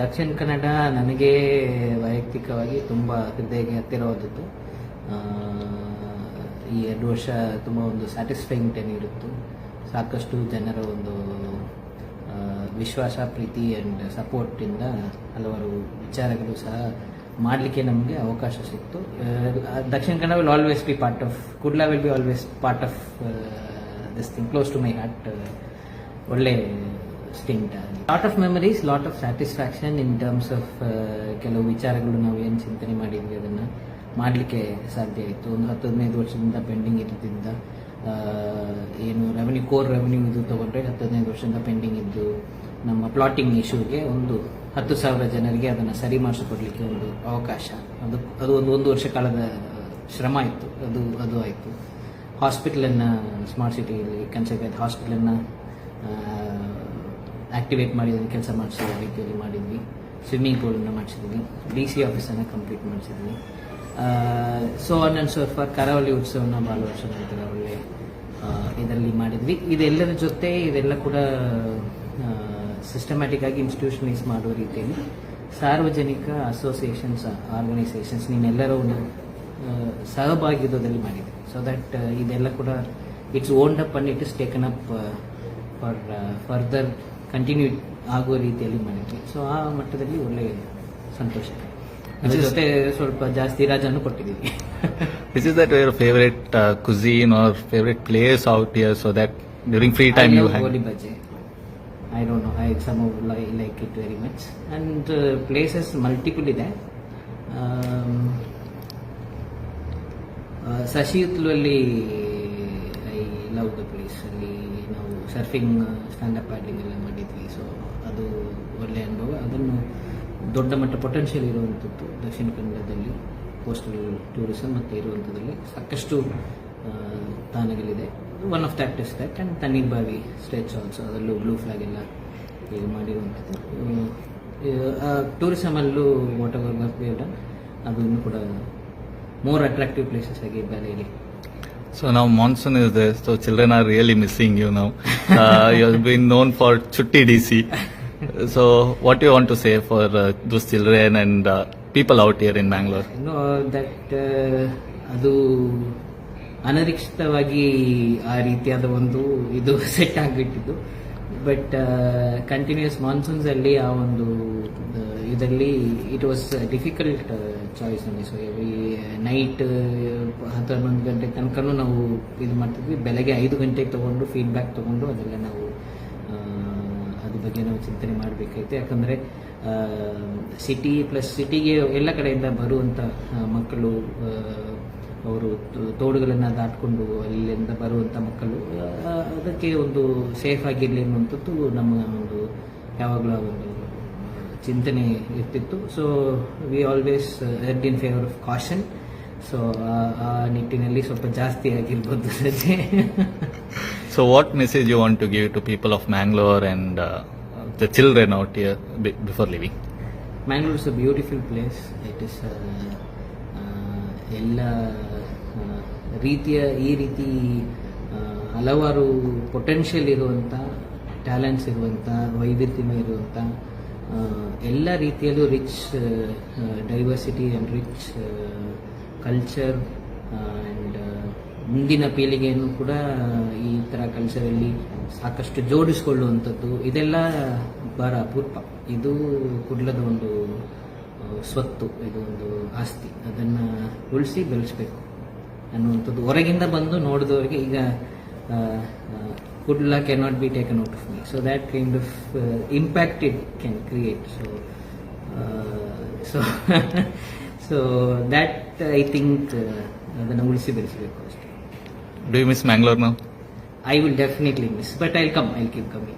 ದಕ್ಷಿಣ ಕನ್ನಡ ನನಗೆ ವೈಯಕ್ತಿಕವಾಗಿ ತುಂಬ ಹೃದಯಕ್ಕೆ ಹತ್ತಿರವಾದದ್ದು. ಈ ಎರಡು ವರ್ಷ ತುಂಬ ಒಂದು ಸ್ಯಾಟಿಸ್ಫೈಯಿಂಗ್ ಟೆನ್ ಇರುತ್ತು. ಸಾಕಷ್ಟು ಜನರ ಒಂದು ವಿಶ್ವಾಸ, ಪ್ರೀತಿ ಆ್ಯಂಡ್ ಸಪೋರ್ಟಿಂದ ಹಲವಾರು ವಿಚಾರಗಳು ಸಹ ಮಾಡಲಿಕ್ಕೆ ನಮಗೆ ಅವಕಾಶ ಸಿಕ್ತು. Dakshina Kannada will always be part of Kudla will be always part of this thing close to my heart ಒಳ್ಳೆ stint lot of memories lot of satisfaction in terms of ಕೆಲವು ವಿಚಾರಗಳು ನಾವು ಏನು ಚಿಂತನೆ ಮಾಡಿದ್ವಿ ಅದನ್ನು ಮಾಡಲಿಕ್ಕೆ ಸಾಧ್ಯ ಆಯಿತು. ಒಂದು ಹತ್ತು ಹದಿನೈದು ವರ್ಷದಿಂದ ಪೆಂಡಿಂಗ್ ಇರೋದ್ರಿಂದ ಏನು ರೆವೆನ್ಯೂ ಕೋರ್ ರೆವೆನ್ಯೂ ಇದು ತೊಗೊಂಡ್ರೆ ಹತ್ತು ಹದಿನೈದು ವರ್ಷದಿಂದ ಪೆಂಡಿಂಗ್ ಇದ್ದು, ನಮ್ಮ ಪ್ಲಾಟಿಂಗ್ ಇಶ್ಯೂಗೆ ಒಂದು ಹತ್ತು ಸಾವಿರ ಜನರಿಗೆ ಅದನ್ನು ಸರಿ ಮಾಡಿಸಿಕೊಡ್ಲಿಕ್ಕೆ ಒಂದು ಅವಕಾಶ. ಅದು ಅದು ಒಂದು ಒಂದು ವರ್ಷ ಕಾಲದ ಶ್ರಮ ಇತ್ತು. ಅದು ಅದು ಆಯಿತು. ಹಾಸ್ಪಿಟಲನ್ನು ಸ್ಮಾರ್ಟ್ ಸಿಟಿಯಲ್ಲಿ ಕನ್ಸರ್ವೇಟ್ ಹಾಸ್ಪಿಟಲನ್ನು ಆಕ್ಟಿವೇಟ್ ಮಾಡಿ ಅದನ್ನು ಕೆಲಸ ಮಾಡಿಸಿದ ರೀತಿಯಲ್ಲಿ ಮಾಡಿದ್ವಿ ಸ್ವಿಮ್ಮಿಂಗ್ ಪೂಲನ್ನು ಮಾಡಿಸಿದ್ವಿ ಡಿ ಸಿ ಆಫೀಸನ್ನು complete ಮಾಡಿಸಿದ್ವಿ. So on and so forth Karavali ಉತ್ಸವನ ಭಾಳ ವರ್ಷ ನಂತರ ಒಳ್ಳೆ ಇದರಲ್ಲಿ ಮಾಡಿದ್ವಿ. ಇದೆಲ್ಲರ ಜೊತೆ ಇದೆಲ್ಲ ಕೂಡ ಸಿಸ್ಟಮ್ಯಾಟಿಕ್ ಆಗಿ ಇನ್ಸ್ಟಿಟ್ಯೂಷನಲೈಸ್ ಮಾಡುವ ರೀತಿಯಲ್ಲಿ ಸಾರ್ವಜನಿಕ ಅಸೋಸಿಯೇಷನ್ಸ್ ಆರ್ಗನೈಸೇಷನ್ಸ್ ಆ, ಸಹಭಾಗಿತ್ವದಲ್ಲಿ ಮಾಡಿದೆ ಸೊ ದಟ್ ಇದೆಲ್ಲ ಕೂಡ it's owned up and it is taken up for further continue ಆಗುವ ರೀತಿಯಲ್ಲಿ ಮಾಡಿದ್ವಿ ಸೊ ಆ ಮಟ್ಟದಲ್ಲಿ ಒಳ್ಳೆಯ ಸಂತೋಷ ಜೊತೆ ಸ್ವಲ್ಪ ಜಾಸ್ತಿ ರಾಜನ್ನು ಕೊಟ್ಟಿದ್ದೀವಿ Which is that your favorite uh, cuisine or favorite place out here so that during free time you? Goli Bhaji. I don't know. I somehow li- like it very much. And uh, places multiple ಇದೆ Um, ಸಶಿಯುತ್ಲಲ್ಲಿ I love the place ಅಲ್ಲಿ surfing stand up paddling ಎಲ್ಲ ಮಾಡಿದ್ವಿ. So ಅದು ಒಳ್ಳೆಯ ಅನುಭವ. ಅದನ್ನು ದೊಡ್ಡ ಮಟ್ಟ ಪೊಟೆನ್ಷಿಯಲ್ ಇರುವಂಥದ್ದು ದಕ್ಷಿಣ ಕನ್ನಡದಲ್ಲಿ ಕೋಸ್ಟಲ್ ಟೂರಿಸಮ್ ಮತ್ತು ಇರುವಂಥದ್ದಲ್ಲಿ ಸಾಕಷ್ಟು ತಾಣಗಳಿದೆ. One of that is that and Tannirbhavi states also ಅದರಲ್ಲೂ ಬ್ಲೂ ಫ್ಲಾಗ್ ಎಲ್ಲ ಇದು ಮಾಡಿರುವಂಥದ್ದು ಟೂರಿಸಮಲ್ಲೂ ವಾಟರ್ ವರ್ಕ್ ಅದು ಇನ್ನೂ ಕೂಡ ಮೋರ್ ಅಟ್ರಾಕ್ಟಿವ್ ಪ್ಲೇಸಸ್ ಆಗಿ ಬೆಲೆಯಲ್ಲಿ So now monsoon is there, so children are really missing you now. Uh, you have been known for Chutti DC. So what do you want to say for uh, those children and uh, people out here in Bangalore? No that ಅದು ಅನಿರೀಕ್ಷಿತವಾಗಿ ಆ ರೀತಿಯಾದ ಒಂದು ಇದು set ಆಗಿಬಿಟ್ಟಿದ್ದು but continuous monsoons ಅಲ್ಲಿ ಆ ಒಂದು ಇದರಲ್ಲಿ ಇಟ್ ವಾಸ್ ಡಿಫಿಕಲ್ಟ್ ಚಾಯ್ಸ್ ನನಗೆ ಸೊ ಎವ್ರಿ ನೈಟ್ ಹತ್ತು ಹನ್ನೊಂದು ಗಂಟೆ ತನಕನೂ ನಾವು ಇದು ಮಾಡ್ತಿದ್ವಿ. ಬೆಳಗ್ಗೆ ಐದು ಗಂಟೆಗೆ ತಗೊಂಡು ಫೀಡ್ಬ್ಯಾಕ್ ತಗೊಂಡು ಅದೆಲ್ಲ ನಾವು ಅದ್ರ ಬಗ್ಗೆ ನಾವು ಚಿಂತನೆ ಮಾಡಬೇಕಾಯ್ತು. ಯಾಕಂದರೆ ಸಿಟಿ ಪ್ಲಸ್ ಸಿಟಿಗೆ ಎಲ್ಲ ಕಡೆಯಿಂದ ಬರುವಂಥ ಮಕ್ಕಳು ಅವರು ತೋಡುಗಳನ್ನು ದಾಟ್ಕೊಂಡು ಅಲ್ಲಿಂದ ಬರುವಂಥ ಮಕ್ಕಳು ಅದಕ್ಕೆ ಒಂದು ಸೇಫ್ ಆಗಿರಲಿ ಅನ್ನುವಂಥದ್ದು ನಮ್ಮ ಒಂದು ಯಾವಾಗಲೂ ಒಂದು ಚಿಂತನೆ ಇರ್ತಿತ್ತು. So we always erred in favour of caution so ಆ ನಿಟ್ಟಿನಲ್ಲಿ ಸ್ವಲ್ಪ ಜಾಸ್ತಿ ಆಗಿರ್ಬೋದು ಸದ್ಯ. So what message you want to give to people of Mangalore and the children out here before living Mangalore is a beautiful place it is ಎಲ್ಲ ರೀತಿಯ, ಈ ರೀತಿ ಹಲವಾರು ಪೊಟೆನ್ಷಿಯಲ್ ಇರುವಂಥ ಟ್ಯಾಲೆಂಟ್ಸ್ ಇರುವಂಥ ವೈವಿಧ್ಯಮಯ ಇರುವಂಥ ಎಲ್ಲ ರೀತಿಯಲ್ಲೂ rich diversity and rich culture and ಮುಂದಿನ ಪೀಳಿಗೆಯನ್ನು ಕೂಡ ಈ ಥರ ಕಲ್ಚರಲ್ಲಿ ಸಾಕಷ್ಟು ಜೋಡಿಸಿಕೊಳ್ಳುವಂಥದ್ದು, ಇದೆಲ್ಲ ಬಹಳ ಅಪೂರ್ವ. ಇದು ಕುಡ್ಲದ ಒಂದು ಸ್ವತ್ತು, ಇದು ಒಂದು ಆಸ್ತಿ. ಅದನ್ನು ಉಳಿಸಿ ಬೆಳೆಸಬೇಕು. ಅನ್ನುವಂಥದ್ದು ಹೊರಗಿಂದ ಬಂದು ನೋಡಿದವರಿಗೆ ಈಗ Kudla can not be taken out of me so that kind of impact it can create so so so that I think ಅದನ್ನು ಉಳಿಸಿ ಬೆಳೆಸಬೇಕು ಅಷ್ಟೇ. Miss Mangalore miss I will I miss but I'll come I'll ಕೆಲ್ ಕಮ್ಮಿ.